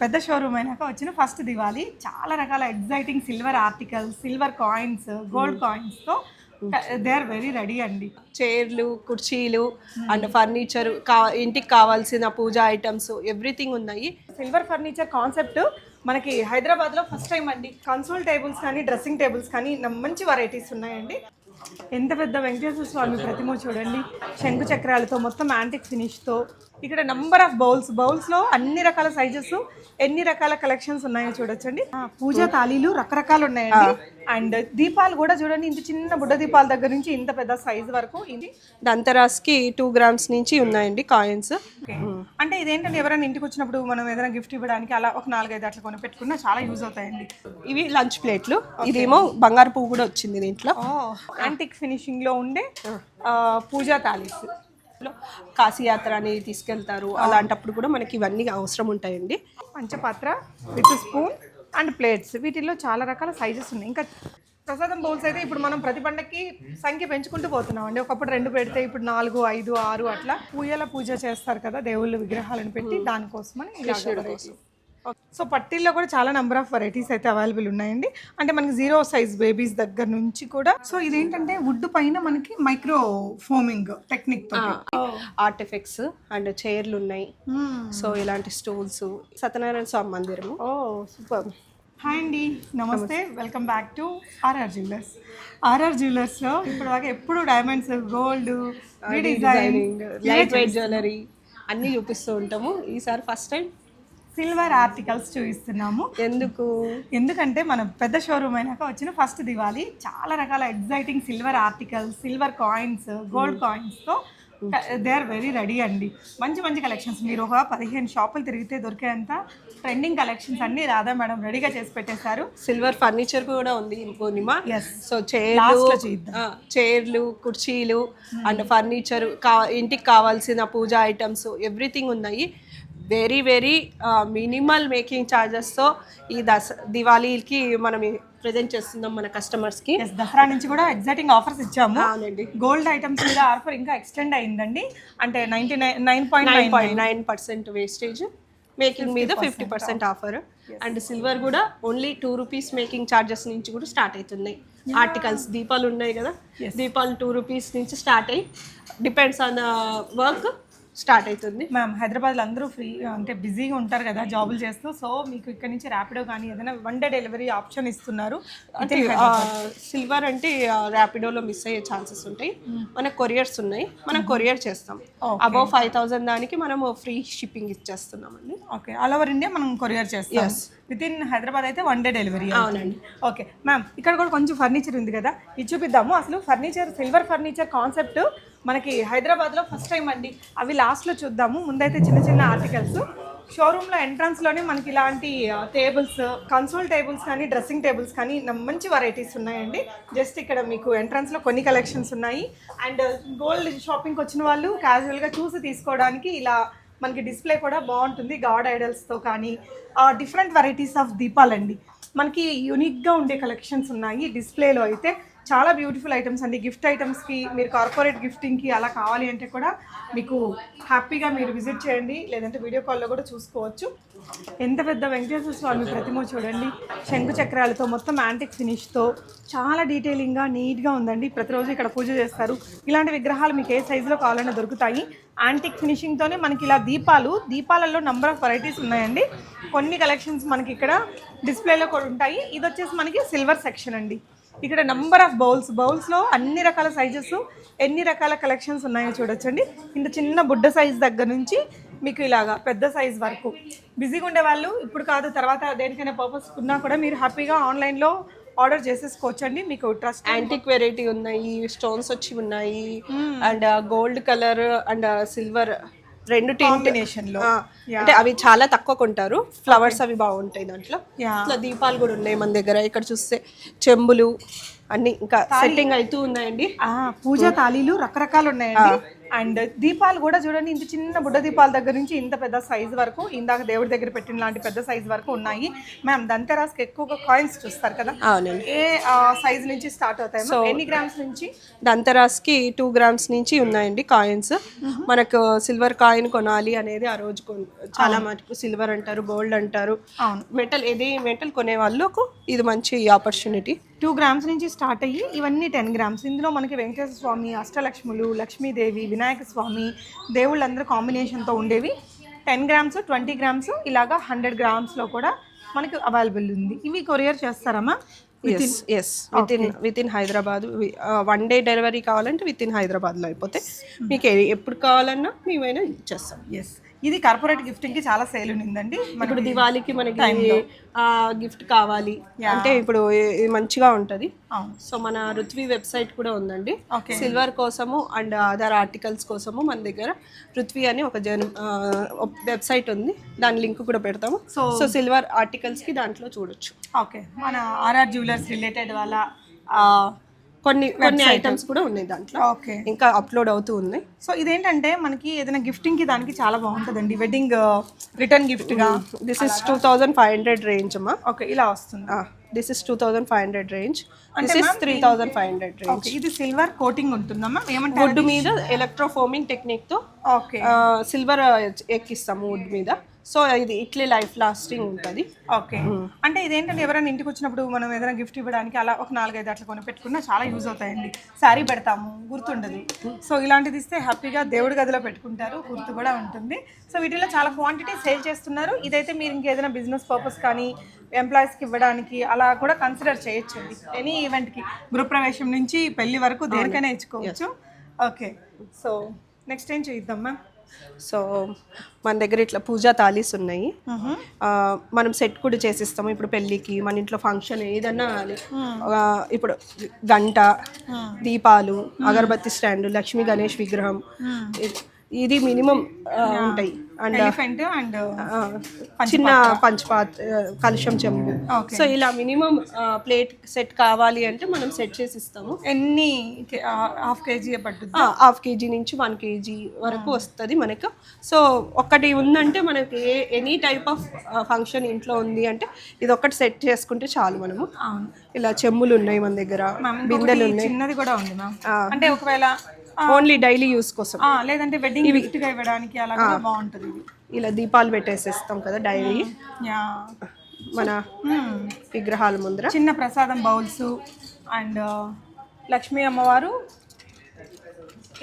పెద్ద షోరూమ్ అయినాక వచ్చిన ఫస్ట్ దివాళీ. చాలా రకాల exciting silver articles silver coins gold కాయిన్స్తో they are very ready అండి. చైర్లు కుర్చీలు అండ్ ఫర్నిచర్ కా ఇంటికి కావాల్సిన పూజా ఐటమ్స్ ఎవ్రీథింగ్ ఉన్నాయి. సిల్వర్ ఫర్నిచర్ కాన్సెప్ట్ మనకి హైదరాబాద్లో ఫస్ట్ టైం అండి. కన్సోల్ టేబుల్స్ కానీ డ్రెస్సింగ్ టేబుల్స్ కానీ మంచి వెరైటీస్ ఉన్నాయండి. ఎంత పెద్ద వెంకటేశ్వర స్వామి ప్రతిమ చూడండి. శంకు చక్రాలతో మొత్తం యాంటిక్ ఫినిష్తో ఇక్కడ నంబర్ ఆఫ్ బౌల్స్ బౌల్స్లో అన్ని రకాల సైజెస్ ఎన్ని రకాల కలెక్షన్స్ ఉన్నాయో చూడొచ్చండి. పూజా తాళీలు రకరకాలు ఉన్నాయండి. అండ్ దీపాలు కూడా చూడండి ఇంత చిన్న బుడ్డ దీపాల దగ్గర నుంచి ఇంత పెద్ద సైజ్ వరకు ఇది. దంతరాస్కి టూ గ్రామ్స్ నుంచి ఉన్నాయండి కాయిన్స్. అంటే ఇదేంటంటే ఎవరైనా ఇంటికి వచ్చినప్పుడు మనం ఏదైనా గిఫ్ట్ ఇవ్వడానికి అలా ఒక నాలుగైదు అట్లా కొని పెట్టుకున్నా చాలా యూజ్ అవుతాయండి. ఇవి లంచ్ ప్లేట్లు ఇదేమో బంగారు పువ్వు కూడా వచ్చింది దీంట్లో. యాంటిక్ ఫినిషింగ్లో ఉండే పూజా తాలీస్లో కాశీయాత్ర అని తీసుకెళ్తారు. అలాంటప్పుడు కూడా మనకి ఇవన్నీ అవసరం ఉంటాయండి. పంచపాత్ర విత్ స్పూన్ అండ్ ప్లేట్స్. వీటిల్లో చాలా రకాల సైజెస్ ఉన్నాయి. ఇంకా ప్రసాదం బౌల్స్ అయితే ఇప్పుడు మనం ప్రతి పండక్కి సంఖ్య పెంచుకుంటూ పోతున్నాం అండి ఒకప్పుడు రెండు పెడితే ఇప్పుడు నాలుగు ఐదు ఆరు అట్లా పూజల పూజ చేస్తారు కదా దేవుళ్ళ విగ్రహాలను పెట్టి దానికోసమని ఇలాగ variety. సో పట్టీల్లో కూడా చాలా నెంబర్ ఆఫ్ వెరైటీస్ అయితే అవైలబుల్ ఉన్నాయండి. అంటే మనకి జీరో సైజ్ బేబీస్ దగ్గర నుంచి కూడా. సో ఇదేంటంటే వుడ్ పైన మనకి micro foaming technique art effects and చైర్లు ఉన్నాయి. సో ఇలాంటి స్టూల్స్ సత్యనారాయణ స్వామి మందిరము. ఓ సూపర్ హాయ్ అండి. నమస్తే. Welcome back to RR jewellers RR జ్యువెలర్స్లో ఇప్పుడు దాకా ఎప్పుడు diamonds gold design light weight jewellery అన్నీ చూపిస్తూ ఉంటాము. ఈసారి ఫస్ట్ టైం సిల్వర్ ఆర్టికల్స్ చూపిస్తున్నాము. ఎందుకు? ఎందుకంటే మన పెద్ద షోరూమ్ అయినాక వచ్చిన ఫస్ట్ దివాళీ చాలా రకాల exciting silver articles silver coins gold కాయిన్స్తో they are very ready అండి. మంచి మంచి కలెక్షన్స్ మీరు ఒక పదిహేను షాపులు తిరిగితే దొరికేంత ట్రెండింగ్ కలెక్షన్స్ అన్నీ రాధా మేడం రెడీగా చేసి పెట్టేశారు. సిల్వర్ ఫర్నిచర్ కూడా ఉంది పూర్ణిమ. సో చైర్లు చైర్లు కుర్చీలు అండ్ ఫర్నిచర్ కా ఇంటికి కావాల్సిన పూజా ఐటమ్స్ ఎవ్రీథింగ్ ఉన్నాయి. వెరీ వెరీ మినిమల్ మేకింగ్ ఛార్జెస్తో ఈ దస దివాళీకి మనం ప్రజెంట్ చేస్తున్నాం మన కస్టమర్స్కి ఎస్ దసరా నుంచి కూడా ఎగ్జైటింగ్ ఆఫర్స్ ఇచ్చాము. అవునండి. గోల్డ్ ఐటమ్స్ మీద ఆఫర్ ఇంకా ఎక్స్టెండ్ అయిందండి. అంటే ninety nine point nine percent wastage making మీద fifty percent offer and silver కూడా only two rupees making charges నుంచి కూడా స్టార్ట్ అవుతున్నాయి. ఆర్టికల్స్ దీపాలు ఉన్నాయి కదా. దీపాలు టూ రూపీస్ నుంచి స్టార్ట్ అయ్యి డిపెండ్స్ ఆన్ వర్క్ స్టార్ట్ అవుతుంది. మ్యామ్ హైదరాబాద్లో అందరూ ఫ్రీ అంటే బిజీగా ఉంటారు కదా జాబులు చేస్తూ. సో మీకు ఇక్కడ నుంచి ర్యాపిడో కానీ ఏదైనా వన్ డే డెలివరీ ఆప్షన్ ఇస్తున్నారు. అంటే సిల్వర్ అంటే ర్యాపిడోలో మిస్ అయ్యే ఛాన్సెస్ ఉంటాయి. మనకు కొరియర్స్ ఉన్నాయి. మనం కొరియర్ చేస్తాం. అబౌవ్ ఫైవ్ థౌసండ్ దానికి మనము ఫ్రీ షిప్పింగ్ ఇచ్చేస్తున్నామండి. ఓకే. ఆల్ ఓవర్ ఇండియా మనం కొరియర్ చేస్తాం. విత్ ఇన్ హైదరాబాద్ అయితే వన్ డే డెలివరీ అవునండి. ఓకే. మ్యామ్ ఇక్కడ కూడా కొంచెం ఫర్నిచర్ ఉంది కదా. ఇది చూపిద్దాము. అసలు ఫర్నిచర్ సిల్వర్ ఫర్నిచర్ కాన్సెప్ట్ మనకి హైదరాబాద్లో ఫస్ట్ టైం అండి. అవి లాస్ట్లో చూద్దాము. ముందైతే చిన్న చిన్న ఆర్టికల్స్ షోరూంలో ఎంట్రన్స్లోనే మనకి ఇలాంటి టేబుల్స్ కన్సోల్ టేబుల్స్ కానీ డ్రెస్సింగ్ టేబుల్స్ కానీ మంచి వెరైటీస్ ఉన్నాయండి. జస్ట్ ఇక్కడ మీకు ఎంట్రన్స్లో కొన్ని కలెక్షన్స్ ఉన్నాయి. అండ్ గోల్డ్ షాపింగ్కి వచ్చిన వాళ్ళు క్యాజువల్గా చూసి తీసుకోవడానికి ఇలా మనకి డిస్ప్లే కూడా బాగుంటుంది. గాడ్ ఐడల్స్తో కానీ డిఫరెంట్ వెరైటీస్ ఆఫ్ దీపాలండి మనకి యూనిక్గా ఉండే కలెక్షన్స్ ఉన్నాయి డిస్ప్లేలో అయితే. చాలా బ్యూటిఫుల్ ఐటమ్స్ అండి. గిఫ్ట్ ఐటమ్స్కి మీరు కార్పొరేట్ గిఫ్టింగ్కి అలా కావాలి అంటే కూడా మీకు హ్యాపీగా మీరు విజిట్ చేయండి. లేదంటే వీడియో కాల్లో కూడా చూసుకోవచ్చు. ఎంత పెద్ద వెంకటేశ్వర స్వామి ప్రతిమ చూడండి. శంకు చక్రాలతో మొత్తం యాంటిక్ ఫినిష్తో చాలా డీటెయిలింగ్గా నీట్గా ఉందండి. ప్రతిరోజు ఇక్కడ పూజ చేస్తారు. ఇలాంటి విగ్రహాలు మీకు ఏ సైజులో కావాలన్నా దొరుకుతాయి. యాంటిక్ ఫినిషింగ్తోనే మనకి ఇలా దీపాలు దీపాలలో నంబర్ ఆఫ్ వెరైటీస్ ఉన్నాయండి. కొన్ని కలెక్షన్స్ మనకి ఇక్కడ డిస్ప్లేలో కూడా ఉంటాయి. ఇది వచ్చేసి మనకి సిల్వర్ సెక్షన్ అండి. ఇక్కడ నంబర్ ఆఫ్ బౌల్స్ బౌల్స్లో అన్ని రకాల సైజెస్ ఎన్ని రకాల కలెక్షన్స్ ఉన్నాయో చూడొచ్చండి. ఇంత చిన్న బుడ్డ సైజ్ దగ్గర నుంచి మీకు ఇలాగా పెద్ద సైజ్ వరకు. బిజీగా ఉండే వాళ్ళు ఇప్పుడు కాదు తర్వాత దేనికైనా పర్పస్ ఉన్నా కూడా మీరు హ్యాపీగా ఆన్లైన్లో ఆర్డర్ చేసేసుకోవచ్చు అండి మీకు ట్రస్ట్ యాంటిక్ వెరైటీ ఉన్నాయి స్టోన్స్ వచ్చి ఉన్నాయి and gold colour and silver రెండు టింట్ కాంబినేషన్లో అంటే అవి చాలా తక్కువ కొంటారు. ఫ్లవర్స్ అవి బాగుంటాయి దాంట్లో. ఇట్లా దీపాలు కూడా ఉన్నాయి మన దగ్గర. ఇక్కడ చూస్తే చెంబులు అన్ని ఇంకా సెట్టింగ్ అవుతూ ఉన్నాయండి. పూజా తాళీలు రకరకాలు ఉన్నాయండి. అండ్ దీపాలు కూడా చూడండి ఇంత చిన్న బుడ్డ దీపాల దగ్గర నుంచి ఇంత పెద్ద సైజ్ వరకు ఇందాక దేవుడి దగ్గర పెట్టిన లాంటి పెద్ద సైజ్ వరకు ఉన్నాయి. మ్యామ్ దంతరాస్కి ఎక్కువగా కాయిన్స్ చూస్తారు కదా? అవునండి. ఏ సైజ్ నుంచి స్టార్ట్ అవుతాయి ma'am? ఎన్ని గ్రామ్స్ నుంచి? దంతరాస్కి టూ గ్రామ్స్ నుంచి ఉన్నాయండి కాయిన్స్ మనకు సిల్వర్ కాయిన్ కొనాలి అనేది ఆ రోజు చాలా మటుకు సిల్వర్ అంటారు గోల్డ్ అంటారు. మెటల్ ఏది మెటల్ కొనే వాళ్ళకు ఇది మంచి ఆపర్చునిటీ టూ గ్రామ్స్ నుంచి స్టార్ట్ అయ్యి ఇవన్నీ టెన్ గ్రామ్స్ ఇందులో మనకి వెంకటేశ్వర స్వామి అష్టలక్ష్ములు లక్ష్మీదేవి వినాయక స్వామి దేవుళ్ళందరూ కాంబినేషన్తో ఉండేవి. టెన్ గ్రామ్స్ ట్వంటీ గ్రామ్స్ ఇలాగా హండ్రెడ్ గ్రామ్స్లో కూడా మనకి అవైలబుల్ ఉంది. ఇవి కొరియర్ చేస్తారమ్మా yes within within Hyderabad one day delivery కావాలంటే విత్ ఇన్ హైదరాబాద్లో అయిపోతే మీకు ఏ- ఎప్పుడు కావాలన్నా మేమైనా ఇచ్చేస్తాం ఎస్ ఇది కార్పొరేట్ గిఫ్టింగ్కి చాలా సేల్ ఉందండి ఇప్పుడు దివాళీకి మనకి గిఫ్ట్ కావాలి. అంటే ఇప్పుడు మంచిగా ఉంటుంది. సో మన రుత్వి వెబ్సైట్ కూడా ఉందండి. సిల్వర్ కోసము అండ్ అదర్ ఆర్టికల్స్ కోసము మన దగ్గర రుత్వి అని ఒక జన్ వెబ్సైట్ ఉంది. దాని లింక్ కూడా పెడతాము. సో సో సిల్వర్ ఆర్టికల్స్కి దాంట్లో చూడొచ్చు. ఓకే మన ఆర్ఆర్ జ్యువెలర్స్ రిలేటెడ్ వాళ్ళ కొన్ని కొన్ని ఐటమ్స్ కూడా ఉన్నాయి దాంట్లో. ఓకే ఇంకా అప్లోడ్ అవుతూ ఉన్నాయి. సో ఇదేంటంటే మనకి ఏదైనా గిఫ్టింగ్కి దానికి చాలా బాగుంటుందండి. వెడ్డింగ్ రిటర్న్ గిఫ్ట్గా this is two thousand five hundred range అమ్మా. ఓకే ఇలా వస్తుంది. This is two thousand five hundred range this is three thousand five hundred range ఇది సిల్వర్ కోటింగ్ ఉంటుందమ్మా ఏమంటారు వుడ్ మీద ఎలక్ట్రోఫోమింగ్ టెక్నిక్తో ఓకే సిల్వర్ ఎక్కిస్తాము వుడ్ మీద. సో ఇది ఇట్లే లైఫ్ లాస్టింగ్ ఉంటుంది. ఓకే. అంటే ఇదేంటంటే ఎవరైనా ఇంటికి వచ్చినప్పుడు మనం ఏదైనా గిఫ్ట్ ఇవ్వడానికి అలా ఒక నాలుగైదు అట్లా కొని పెట్టుకున్నా చాలా యూజ్ అవుతాయండి. శారీ పెడతాము గుర్తుండదు. సో ఇలాంటిది iస్తే హ్యాపీగా దేవుడి గదిలో పెట్టుకుంటారు గుర్తు కూడా ఉంటుంది. సో వీటిలో చాలా క్వాంటిటీ సేల్ చేస్తున్నారు. ఇదైతే మీరు ఇంకేదైనా బిజినెస్ పర్పస్ కానీ ఎంప్లాయీస్కి ఇవ్వడానికి అలా కూడా కన్సిడర్ చేయొచ్చండి. ఎనీ ఈవెంట్కి గృహప్రవేశం నుంచి పెళ్ళి వరకు దేనికైనా ఇచ్చుకోవచ్చు. ఓకే సో నెక్స్ట్ ఏం చేద్దాం మ్యామ్ సో మన దగ్గర ఇట్లా పూజా తాలీస్ ఉన్నాయి. మనం సెట్ కూడా చేసిస్తాము. ఇప్పుడు పెళ్ళికి మన ఇంట్లో ఫంక్షన్ ఏదన్నా ఇప్పుడు గంట దీపాలు అగరబత్తి స్టాండ్ లక్ష్మీ గణేష్ విగ్రహం ఇది- మినిమం ఉంటాయి. అండ్ అండ్ చిన్న పంచపాత్ కలుషం చెంబు. సో ఇలా మినిమం ప్లేట్ సెట్ కావాలి అంటే మనం సెట్ చేసి ఇస్తాము. ఎన్ని హాఫ్ కేజీ పట్టుద్ది? హాఫ్ కేజీ నుంచి వన్ కేజీ వరకు వస్తుంది మనకు. సో ఒకటి ఉందంటే మనకి a any type of function ఇంట్లో ఉంది అంటే ఇది ఒకటి సెట్ చేసుకుంటే చాలు మనము. ఇలా చెమ్ములు ఉన్నాయి మన దగ్గర బిందెలు ఇంకొకటి చిన్నది కూడా ఉంది మ్యామ్. అంటే ఒకవేళ ఓన్లీ డైలీ యూస్ కోసం. లేదంటే వెడ్డింగ్ గిఫ్ట్గా ఇవ్వడానికి అలా బాగుంటుంది ఇలా దీపాలు పెట్టేసేస్తాం కదా డైలీ. మన. విగ్రహాల ముందర. చిన్న ప్రసాదం బౌల్స్ అండ్ లక్ష్మీ అమ్మవారు.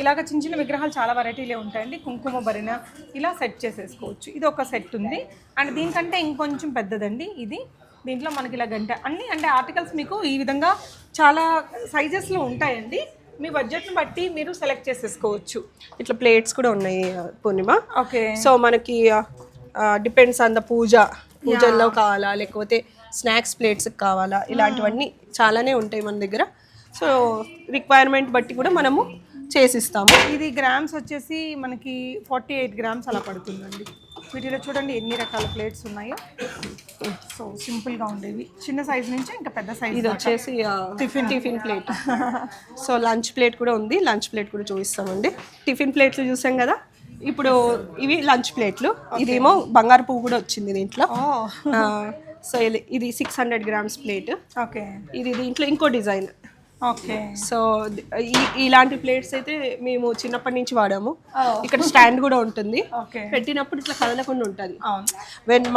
ఇలాగ చిన్న చిన్న విగ్రహాలు చాలా వెరైటీలే ఉంటాయండి. కుంకుమ భరిన ఇలా సెట్ చేసేసుకోవచ్చు. ఇది ఒక సెట్ ఉంది. అండ్ దీనికంటే ఇంకొంచెం పెద్దదండి ఇది. దీంట్లో మనకి ఇలా గంట అన్ని అంటే ఆర్టికల్స్ మీకు ఈ విధంగా చాలా సైజెస్లో ఉంటాయండి. మీ బడ్జెట్ని బట్టి మీరు సెలెక్ట్ చేసేసుకోవచ్చు. ఇట్లా ప్లేట్స్ కూడా ఉన్నాయి పూర్ణిమ. ఓకే సో మనకి డిపెండ్స్ ఆన్ ద పూజ. పూజల్లో కావాలా లేకపోతే స్నాక్స్ ప్లేట్స్ కావాలా ఇలాంటివన్నీ చాలానే ఉంటాయి మన దగ్గర. సో రిక్వైర్మెంట్ బట్టి కూడా మనము చేసిస్తాము. ఇది గ్రామ్స్ వచ్చేసి మనకి ఫార్టీ ఎయిట్ గ్రామ్స్ అలా పడుతుందండి. వీటిలో చూడండి ఎన్ని రకాల ప్లేట్స్ ఉన్నాయో. సో సింపుల్గా ఉండేవి. చిన్న సైజ్ నుంచి ఇంకా పెద్ద సైజ్ ఇది వచ్చేసి tiffin. Tiffin plate. So lunch plate కూడా ఉంది. లంచ్ ప్లేట్ కూడా చూపిస్తామండి. టిఫిన్ ప్లేట్లు చూసాం కదా? ఇప్పుడు ఇవి లంచ్ ప్లేట్లు. ఇదేమో బంగారు పువ్వు కూడా వచ్చింది దీంట్లో. సో ఇది ఇది six hundred grams plate. Okay. ఇది దీంట్లో ఇంకో డిజైన్. ఓకే. సో ఇలాంటి ప్లేట్స్ అయితే మేము చిన్నప్పటి నుంచి వాడాము. ఇక్కడ స్టాండ్ కూడా ఉంటుంది. పెట్టినప్పుడు ఇట్లా కదలకుండా ఉంటుంది. వెన్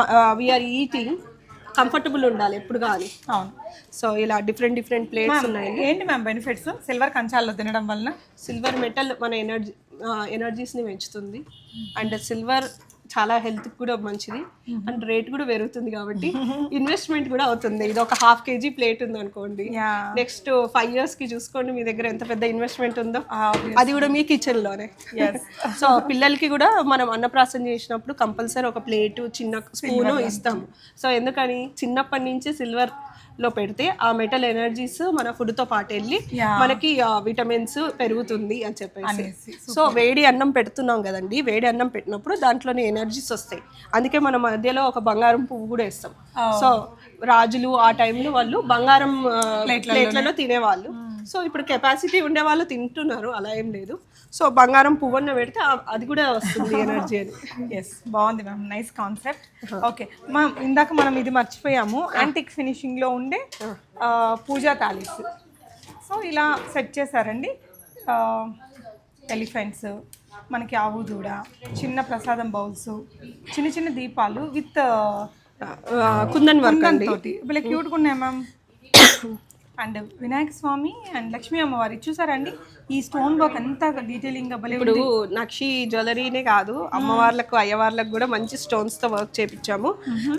వీఆర్ ఈటింగ్ కంఫర్టబుల్ ఉండాలి ఎప్పుడు కానీ. అవును. సో ఇలా డిఫరెంట్ డిఫరెంట్ ప్లేట్స్ ఉన్నాయి. ఏంటి మ్యామ్ బెనిఫిట్స్ సిల్వర్ కంచాల్లో తినడం వలన? సిల్వర్ మెటల్ మన ఎనర్జీ ఎనర్జీస్ని పెంచుతుంది. అండ్ సిల్వర్ చాలా హెల్త్ కూడా మంచిది. అండ్ రేట్ కూడా పెరుగుతుంది కాబట్టి ఇన్వెస్ట్మెంట్ కూడా అవుతుంది. ఇది ఒక హాఫ్ కేజీ ప్లేట్ ఉంది అనుకోండి. నెక్స్ట్ ఫైవ్ ఇయర్స్కి చూసుకోండి మీ దగ్గర ఎంత పెద్ద ఇన్వెస్ట్మెంట్ ఉందో. అది కూడా మీ కిచెన్లోనే. సో పిల్లలకి కూడా మనం అన్నప్రాసన చేసినప్పుడు కంపల్సరీ ఒక ప్లేట్ చిన్న స్పూను ఇస్తాము. సో ఎందుకని? చిన్నప్పటి నుంచి సిల్వర్ లో పెడితే ఆ మెటల్ ఎనర్జీస్ మన ఫుడ్తో పాటు వెళ్ళి. మనకి విటమిన్స్ పెరుగుతుంది అని చెప్పేసి. సో వేడి అన్నం పెడుతున్నాం కదండి వేడి అన్నం పెట్టినప్పుడు దాంట్లోనే ఎనర్జీస్ వస్తాయి. అందుకే మన మధ్యలో ఒక బంగారం పువ్వు కూడా ఇస్తాం సో రాజులు ఆ టైంలో వాళ్ళు బంగారం ప్లేట్లలో తినేవాళ్ళు. సో ఇప్పుడు కెపాసిటీ ఉండే వాళ్ళు తింటున్నారు అలా ఏం లేదు. సో బంగారం పువ్వన్న పెడితే అది కూడా వస్తుంది ఎనర్జీ అని. ఎస్ బాగుంది మ్యామ్ నైస్ కాన్సెప్ట్ ఓకే మా ఇందాక మనం ఇది మర్చిపోయాము. యాంటిక్ ఫినిషింగ్లో ఉండే ఆ, పూజా తాలీస్ సో ఇలా సెట్ చేశారండి. ఎలిఫెంట్స్ మనకి ఆవు దూడ చిన్న ప్రసాదం బౌల్స్ చిన్న చిన్న దీపాలు విత్ కుందన్ వర్క్ అండి. తోటి. భలే క్యూట్గా ఉన్నాయి ma'am and Vinayaka Swami and Lakshmi అమ్మవారి. చూసారండి? ఈ స్టోన్ వర్క్ అంతా డీటెయిలింగ్ ఇప్పుడు నక్షి జ్యువెలరీనే కాదు అమ్మవార్లకు అయ్యవార్లకు కూడా మంచి స్టోన్స్తో వర్క్ చేపించాము.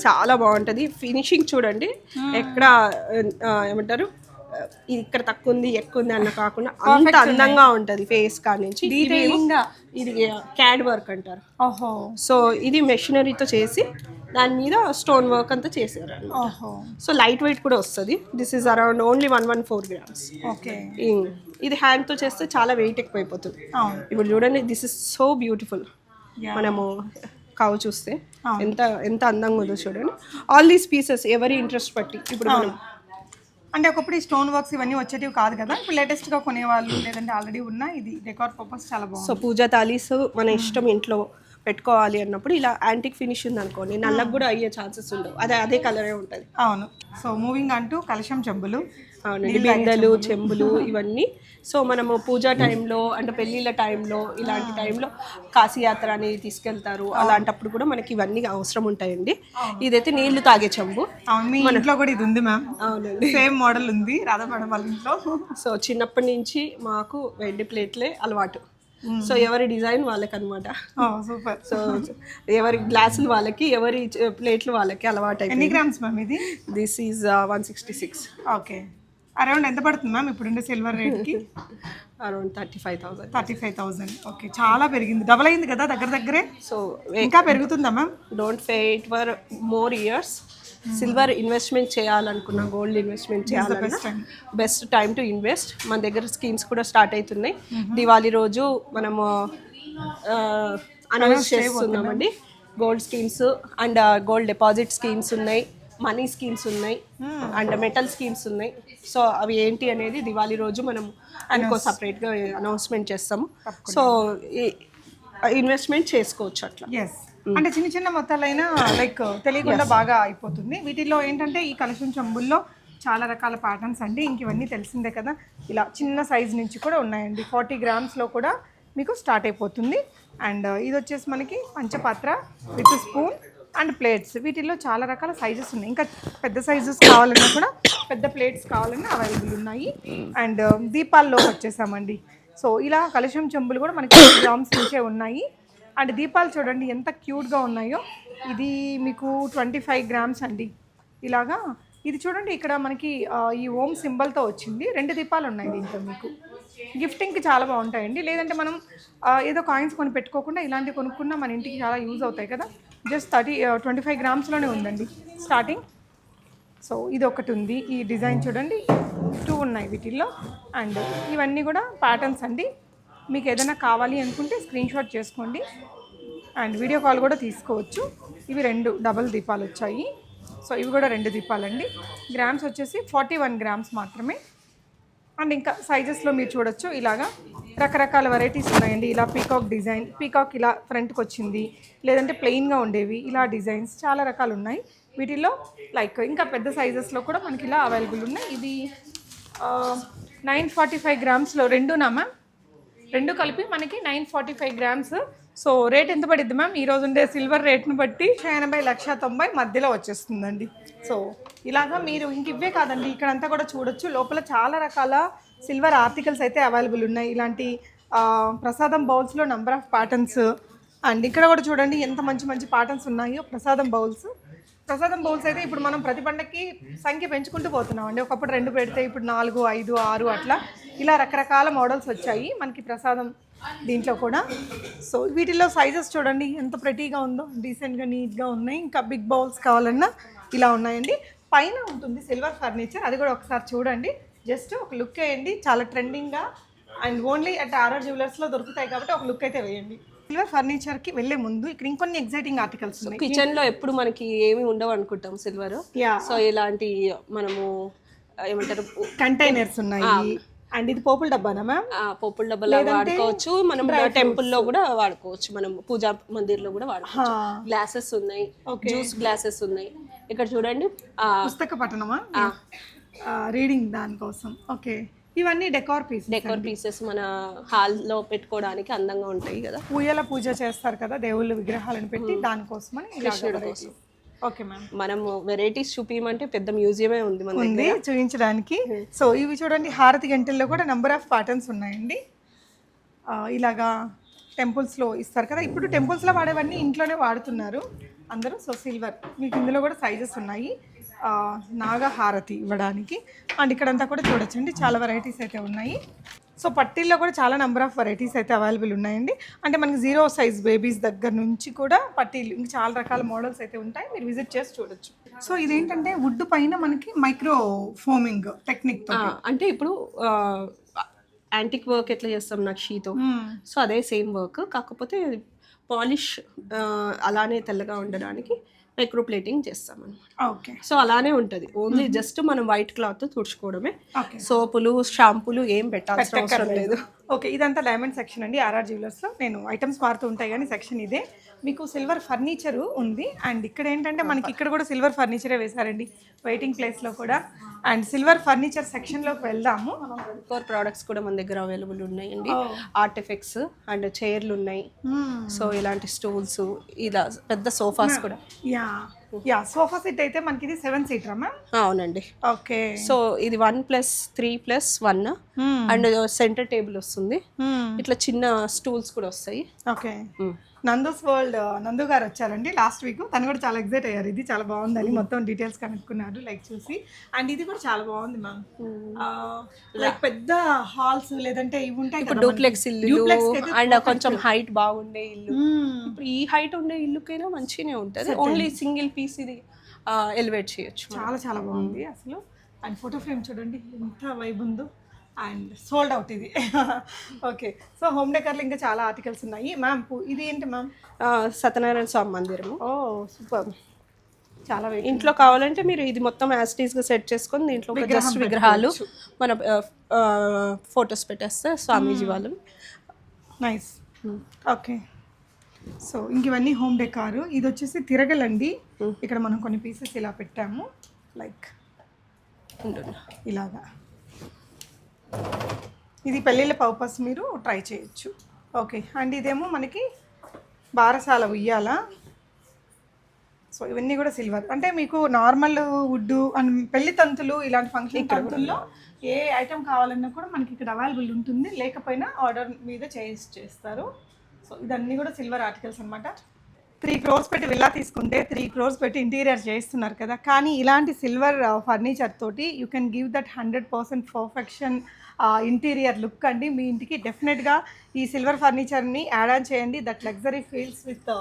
చాలా బాగుంటది. ఫినిషింగ్ చూడండి. ఎక్కడ ఏమంటారు? ఇక్కడ తక్కువ ఉంది ఎక్కువ ఉంది అన్న కాకుండా అంత అందంగా ఉంటది ఫేస్ కాడ నుంచి డీటెయిలింగ్ ఇది క్యాడ్ వర్క్ అంటారు. ఓహో. సో ఇది మెషినరీతో చేసి దాని మీద స్టోన్ వర్క్ అంతా చేశారు సో లైట్ వెయిట్ కూడా వస్తుంది. This is around only one one four grams okay. ఇది హ్యాండ్తో చేస్తే చాలా వెయిట్ ఎక్కువైపోతుంది. ఇప్పుడు చూడండి దిస్ ఇస్ సో బ్యూటిఫుల్. మనము కావు చూస్తే ఎంత ఎంత అందంగా ఉందో చూడండి. ఆల్ దీస్ పీసెస్ ఎవరి ఇంట్రెస్ట్ బట్టి? ఇప్పుడు మనం అంటే ఒకప్పుడు ఈ స్టోన్ వర్క్స్ ఇవన్నీ వచ్చేటివి కాదు కదా. ఇప్పుడు లేటెస్ట్గా కొనేవాళ్ళు లేదంటే ఆల్రెడీ ఉన్న ఇది డెకార్ పర్పస్ చాలా బాగుంది. సో పూజా తాలీస్ మన ఇష్టం ఇంట్లో పెట్టుకోవాలి అన్నప్పుడు ఇలా యాంటిక్ ఫినిష్ ఉంది అనుకోండి నల్లగా కూడా అయ్యే ఛాన్సెస్ ఉండవు. అదే అదే కలరే ఉంటుంది. అవును. సో మూవింగ్ అంటూ కలశం చెంబులు. అవునండి బిందెలు చెంబులు. ఇవన్నీ. సో మనము పూజా టైంలో అంటే పెళ్ళిళ్ళ టైంలో ఇలాంటి టైంలో కాశీయాత్ర అనేది తీసుకెళ్తారు. అలాంటప్పుడు కూడా మనకి ఇవన్నీ అవసరం ఉంటాయండి. ఇదైతే నీళ్ళు తాగే చెంబు. మీ ఇంట్లో కూడా ఇది ఉంది మ్యామ్. అవునండి. సేమ్ మోడల్ ఉంది. రాధా మేడం వాళ్ళ ఇంట్లో. సో చిన్నప్పటి నుంచి మాకు వెండి ప్లేట్లే అలవాటు. సో ఎవరి డిజైన్ వాళ్ళకి అనమాట సూపర్. సో ఎవరి గ్లాసులు వాళ్ళకి ఎవరి ప్లేట్లు వాళ్ళకి అలవాటు ఎన్ని గ్రామ్స్ మ్యామ్ ఇది? This is one sixty six okay. Around ఎంత పడుతుంది మ్యామ్ ఇప్పుడుండే సిల్వర్ రేట్కి? Around thirty five thousand thirty five thousand. Okay చాలా పెరిగింది. డబల్ అయింది కదా దగ్గర దగ్గరే? సో ఇంకా పెరుగుతుందా ma'am? Don't wait for more years silver investment చేయాలనుకున్న గోల్డ్ ఇన్వెస్ట్మెంట్ చేయాలన్నా బెస్ట్ టైం టు ఇన్వెస్ట్. మన దగ్గర స్కీమ్స్ కూడా స్టార్ట్ అవుతున్నాయి. దివాళీ రోజు మనము అనౌన్స్ చేస్తున్నామండి. Gold schemes and gold deposit schemes ఉన్నాయి. మనీ స్కీమ్స్ ఉన్నాయి. అండ్ మెటల్ స్కీమ్స్ ఉన్నాయి. సో అవి ఏంటి అనేది దివాళీ రోజు మనం ఇంకో సపరేట్గా అనౌన్స్మెంట్ చేస్తాము సో ఇన్వెస్ట్మెంట్ చేసుకోవచ్చు అట్లా. అంటే చిన్న చిన్న మొత్తాలైనా లైక్ తెలియకుండా బాగా అయిపోతుంది. వీటిలో ఏంటంటే ఈ కలెక్షన్ చెంబుల్లో చాలా రకాల ప్యాటర్న్స్ అండి. ఇంక ఇవన్నీ తెలిసిందే కదా. ఇలా చిన్న సైజ్ నుంచి కూడా ఉన్నాయండి. ఫార్టీ గ్రామ్స్లో కూడా మీకు స్టార్ట్ అయిపోతుంది. అండ్ ఇది వచ్చేసి మనకి పంచపాత్ర విత్ స్పూన్ అండ్ ప్లేట్స్ వీటిల్లో చాలా రకాల సైజెస్ ఉన్నాయి. ఇంకా పెద్ద సైజెస్ కావాలన్నా కూడా పెద్ద ప్లేట్స్ కావాలన్నా అవైలబుల్ ఉన్నాయి. అండ్ దీపాల్లోకి వచ్చేసామండి. సో ఇలా కలుషం చెంబులు కూడా మనకి గ్రామ్స్ నుంచే ఉన్నాయి. అండ్ దీపాలు చూడండి ఎంత క్యూట్గా ఉన్నాయో. ఇది మీకు ట్వంటీ ఫైవ్ గ్రామ్స్ అండి. ఇలాగా ఇది చూడండి ఇక్కడ మనకి ఈ ఓం సింబల్తో వచ్చింది. రెండు దీపాలు ఉన్నాయి దీంట్లో మీకు. గిఫ్టింగ్కి చాలా బాగుంటాయండి. లేదంటే మనం ఏదో కాయిన్స్ కొని పెట్టుకోకుండా ఇలాంటివి కొనుక్కున్నా మన ఇంటికి చాలా యూజ్ అవుతాయి కదా. జస్ట్ థర్టీ ట్వంటీ ఫైవ్ గ్రామ్స్లోనే ఉందండి. స్టార్టింగ్ సో ఇది ఒకటి ఉంది. ఈ డిజైన్ చూడండి టూ ఉన్నాయి వీటిల్లో. అండ్ ఇవన్నీ కూడా ప్యాటర్న్స్ అండి. మీకు ఏదైనా కావాలి అనుకుంటే స్క్రీన్ షాట్ చేసుకోండి. అండ్ వీడియో కాల్ కూడా తీసుకోవచ్చు. ఇవి రెండు డబల్ దీపాలు వచ్చాయి. సో ఇవి కూడా రెండు దీపాలండి. గ్రామ్స్ వచ్చేసి ఫార్టీ వన్ గ్రామ్స్ మాత్రమే. అండ్ ఇంకా సైజెస్లో మీరు చూడొచ్చు. ఇలాగా రకరకాల వెరైటీస్ ఉన్నాయండి. ఇలా పీకాక్ డిజైన్ పీకాక్ ఇలా ఫ్రంట్కి వచ్చింది. లేదంటే ప్లెయిన్గా ఉండేవి. ఇలా డిజైన్స్ చాలా రకాలు ఉన్నాయి. వీటిల్లో లైక్ ఇంకా పెద్ద సైజెస్లో కూడా మనకి ఇలా అవైలబుల్ ఉన్నాయి. ఇది నైన్ ఫార్టీ ఫైవ్ గ్రామ్స్లో రెండునా మ్యామ్ రెండు కలిపి మనకి nine forty five grams. So rate ఎంత పడిద్ది మ్యామ్? ఈ రోజు ఉండే సిల్వర్ రేట్ని బట్టి ఎనభై లక్ష తొంభై మధ్యలో వచ్చేస్తుందండి. సో ఇలాగా మీరు ఇంక ఇవే కాదండి. ఇక్కడంతా కూడా చూడొచ్చు. లోపల చాలా రకాల సిల్వర్ ఆర్టికల్స్ అయితే అవైలబుల్ ఉన్నాయి. ఇలాంటి ప్రసాదం బౌల్స్లో నెంబర్ ఆఫ్ ప్యాటర్న్స్ అండ్ ఇక్కడ కూడా చూడండి ఎంత మంచి మంచి ప్యాటర్న్స్ ఉన్నాయో ప్రసాదం బౌల్స్. ప్రసాదం బౌల్స్ అయితే ఇప్పుడు మనం ప్రతి పండక్కి సంఖ్య పెంచుకుంటూ పోతున్నాం అండి ఒకప్పుడు రెండు పెడితే ఇప్పుడు నాలుగు ఐదు ఆరు అట్లా. ఇలా రకరకాల మోడల్స్ వచ్చాయి మనకి ప్రసాదం దీంట్లో కూడా. సో వీటిల్లో సైజెస్ చూడండి. ఎంత ప్రెటీగా ఉందో డీసెంట్గా నీట్గా ఉన్నాయి. ఇంకా బిగ్ బౌల్స్ కావాలన్నా ఇలా ఉన్నాయండి. పైన ఉంటుంది సిల్వర్ ఫర్నిచర్ అది కూడా ఒకసారి చూడండి. జస్ట్ ఒక లుక్ వేయండి. చాలా ట్రెండింగ్గా అండ్ ఓన్లీ అట్ ఆర్ఆర్ జ్యువెలర్స్లో దొరుకుతాయి కాబట్టి ఒక లుక్ అయితే వేయండి. సిల్వర్ ఫర్నిచర్కి వెళ్ళే ముందు ఇక్కడ ఇంకొన్ని ఎగ్జైటింగ్ ఆర్టికల్స్ ఉన్నాయి. కిచెన్లో ఎప్పుడు మనకి ఏమి ఉండవు అనుకుంటాం సిల్వర్. సో ఇలాంటి మనము ఏమంటారు కంటైనర్స్ ఉన్నాయి. అండ్ ఇది పోపుల డబ్బానా మ్యామ్ ఆ, పప్పుల డబ్బాలా వాడుకోవచ్చు. మనం టెంపుల్లో కూడా వాడుకోవచ్చు. మనం పూజా మందిర్లో కూడా వాడుకోవచ్చు. గ్లాసెస్ ఉన్నాయి. జ్యూస్ గ్లాసెస్ ఉన్నాయి. ఇక్కడ చూడండి పుస్తక పఠనమా? రీడింగ్ దానికోసం. ఓకే ఇవన్నీ డెకార్ పీస్ డెకోర్ పీసెస్ మన హాల్లో పెట్టుకోవడానికి అందంగా ఉంటాయి కదా. పూయల పూజ చేస్తారు కదా దేవుళ్ళ విగ్రహాలను పెట్టి దానికోసమని ఓకే మ్యామ్. మనము వెరైటీస్ చూపించమంటే పెద్ద మ్యూజియమే ఉంది మన ఉంది చూపించడానికి సో ఇవి చూడండి హారతి గంటల్లో కూడా నెంబర్ ఆఫ్ ప్యాటర్న్స్ ఉన్నాయండి. ఆ, ఇలాగా టెంపుల్స్లో ఇస్తారు కదా. ఇప్పుడు టెంపుల్స్లో వాడేవన్నీ ఇంట్లోనే వాడుతున్నారు. అందరూ సో సిల్వర్ మీకు ఇందులో కూడా సైజెస్ ఉన్నాయి. ఆ, నాగ హారతి ఇవ్వడానికి. అండ్ ఇక్కడంతా కూడా చూడొచ్చండి. చాలా వెరైటీస్ అయితే ఉన్నాయి. సో పట్టీల్లో కూడా చాలా నెంబర్ ఆఫ్ వెరైటీస్ అయితే అవైలబుల్ ఉన్నాయండి. అంటే మనకి జీరో సైజ్ బేబీస్ దగ్గర నుంచి కూడా పట్టీలు ఇంకా చాలా రకాల మోడల్స్ అయితే ఉంటాయి. మీరు విజిట్ చేసి చూడొచ్చు. సో ఇదేంటంటే వుడ్ పైన మనకి మైక్రో ఫోమింగ్ టెక్నిక్ అంటే ఇప్పుడు యాంటిక్ వర్క్ ఎట్లా చేస్తాం నక్షీతో? సో అదే సేమ్ వర్క్ కాకపోతే పాలిష్ అలానే తెల్లగా ఉండడానికి మైక్రో ప్లేటింగ్ చేస్తాం అనమాట ఓకే. సో అలానే ఉంటుంది. ఓన్లీ జస్ట్ మనం వైట్ క్లాత్ తుడుచుకోవడమే. సోపులు షాంపూలు ఏం పెట్టాల్సిన అవసరం లేదు. ఓకే ఇదంతా డైమండ్ సెక్షన్ అండి. ఆర్ఆర్ జ్యువెలర్స్లో నేను ఐటమ్స్ మారుతూ ఉంటాయి కానీ సెక్షన్ ఇదే. మీకు సిల్వర్ ఫర్నిచర్ ఉంది. అండ్ ఇక్కడ ఏంటంటే మనకి ఇక్కడ కూడా సిల్వర్ ఫర్నిచరే వేశారండి. వెయిటింగ్ ప్లేస్లో కూడా. అండ్ సిల్వర్ ఫర్నిచర్ సెక్షన్లోకి వెళ్దాము. కోర్ ప్రోడక్ట్స్ కూడా మన దగ్గర అవైలబుల్ ఉన్నాయండి. ఆర్టిఫెక్ట్స్ అండ్ చైర్లు ఉన్నాయి. సో ఇలాంటి స్టూల్స్ ఇలా పెద్ద సోఫాస్ కూడా. యా. యా సోఫా సెట్ అయితే మనకి ఇది సెవెన్ సీటరా మ్యామ్ అవునండి. ఓకే సో ఇది one plus three plus one and centre table వస్తుంది. ఇట్లా చిన్న స్టూల్స్ కూడా వస్తాయి. ఓకే నందూస్ వరల్డ్ నందు గారు వచ్చారండి లాస్ట్ వీక్. తను కూడా చాలా ఎగ్జైట్ అయ్యారు. ఇది చాలా బాగుందని మొత్తం డీటెయిల్స్ కనుక్కున్నారు లైక్ చూసి. అండ్ ఇది కూడా చాలా బాగుంది మ్యామ్. లైక్ పెద్ద హాల్స్ లేదంటే ఇవి ఉంటాయి డూప్లెక్స్ ఇల్లు అండ్ కొంచెం హైట్ బాగుండే ఇల్లు. ఇప్పుడు ఈ హైట్ ఉండే ఇల్లుకైనా మంచిగానే ఉంటుంది. ఓన్లీ సింగిల్ పీస్ ఇది ఎలివేట్ చేయొచ్చు. చాలా చాలా బాగుంది అసలు. అండ్ ఫోటో ఫ్రేమ్ చూడండి ఎంత వైబ్ ఉందో. అండ్ సోల్డ్ అవుట్ ఇది. ఓకే. సో హోమ్ డెకర్లో ఇంకా చాలా ఆర్టికల్స్ ఉన్నాయి. మ్యామ్ ఇది ఏంటి మ్యామ్? సత్యనారాయణ స్వామి మందిరము. ఓ సూపర్. చాలా ఇంట్లో కావాలంటే మీరు ఇది మొత్తం యాస్టీస్గా సెట్ చేసుకొని దీంట్లో జస్ట్ విగ్రహాలు మన ఫొటోస్ పెట్టేస్తే స్వామీజీ వాళ్ళు. నైస్. ఓకే. సో ఇంక ఇవన్నీ హోమ్ డెకారు. ఇది వచ్చేసి తిరగలండి. ఇక్కడ మనం కొన్ని పీసెస్ ఇలా పెట్టాము. లైక్ ఇలాగా. ఇది పెళ్ళిళ్ళ పర్పస్ మీరు ట్రై చేయొచ్చు. ఓకే అండ్ ఇదేమో మనకి బారసాల ఉయ్యాల. సో ఇవన్నీ కూడా సిల్వర్. అంటే మీకు నార్మల్ వుడ్ అండ్ పెళ్ళి తంతులు ఇలాంటి ఫంక్షన్ తంతుల్లో ఏ ఐటెం కావాలన్నా కూడా మనకి ఇక్కడ అవైలబుల్ ఉంటుంది. లేకపోయినా ఆర్డర్ మీద చేసి చేస్తారు. సో ఇదన్నీ కూడా సిల్వర్ ఆర్టికల్స్ అన్నమాట. త్రీ క్రోర్స్ పెట్టి విల్లా తీసుకుంటే త్రీ క్రోర్స్ పెట్టి ఇంటీరియర్ చేస్తున్నారు కదా. కానీ ఇలాంటి సిల్వర్ ఫర్నిచర్ తోటి you can give that hundred percent perfection interior look అండి. మీ ఇంటికి డెఫినెట్గా ఈ సిల్వర్ ఫర్నిచర్ని యాడ్ ఆన్ చేయండి. దట్ లగ్జరీ ఫీల్స్ విత్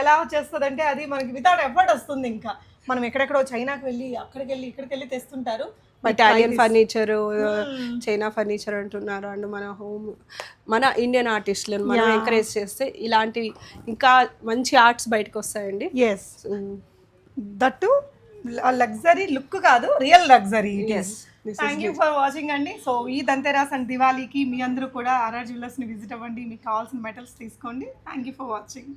ఎలా వచ్చేస్తుందంటే అది మనకి వితౌట్ ఎఫర్ట్ వస్తుంది ఇంకా. మనం ఎక్కడెక్కడో చైనాకి వెళ్ళి అక్కడికి వెళ్ళి ఇక్కడికి వెళ్ళి తెస్తుంటారు. ఇటాలియన్ ఫర్నిచర్ చైనా ఫర్నిచర్ అంటున్నారు. అండ్ మన హోమ్ మన ఇండియన్ ఆర్టిస్టులను మనం ఎంకరేజ్ చేస్తే ఇలాంటి ఇంకా మంచి ఆర్ట్స్ బయటకు వస్తాయండి. ఎస్ దట్టు లగ్జరీ లుక్ కాదు real luxury thank you for watching అండి. సో ఈ దంతెరాస్ అండ్ దివాళీకి మీ అందరూ కూడా ఆర్ఆర్ జ్యువెలర్స్ని విజిట్ అవ్వండి. మీకు కావాల్సిన మెటల్స్ తీసుకోండి. Thank you for watching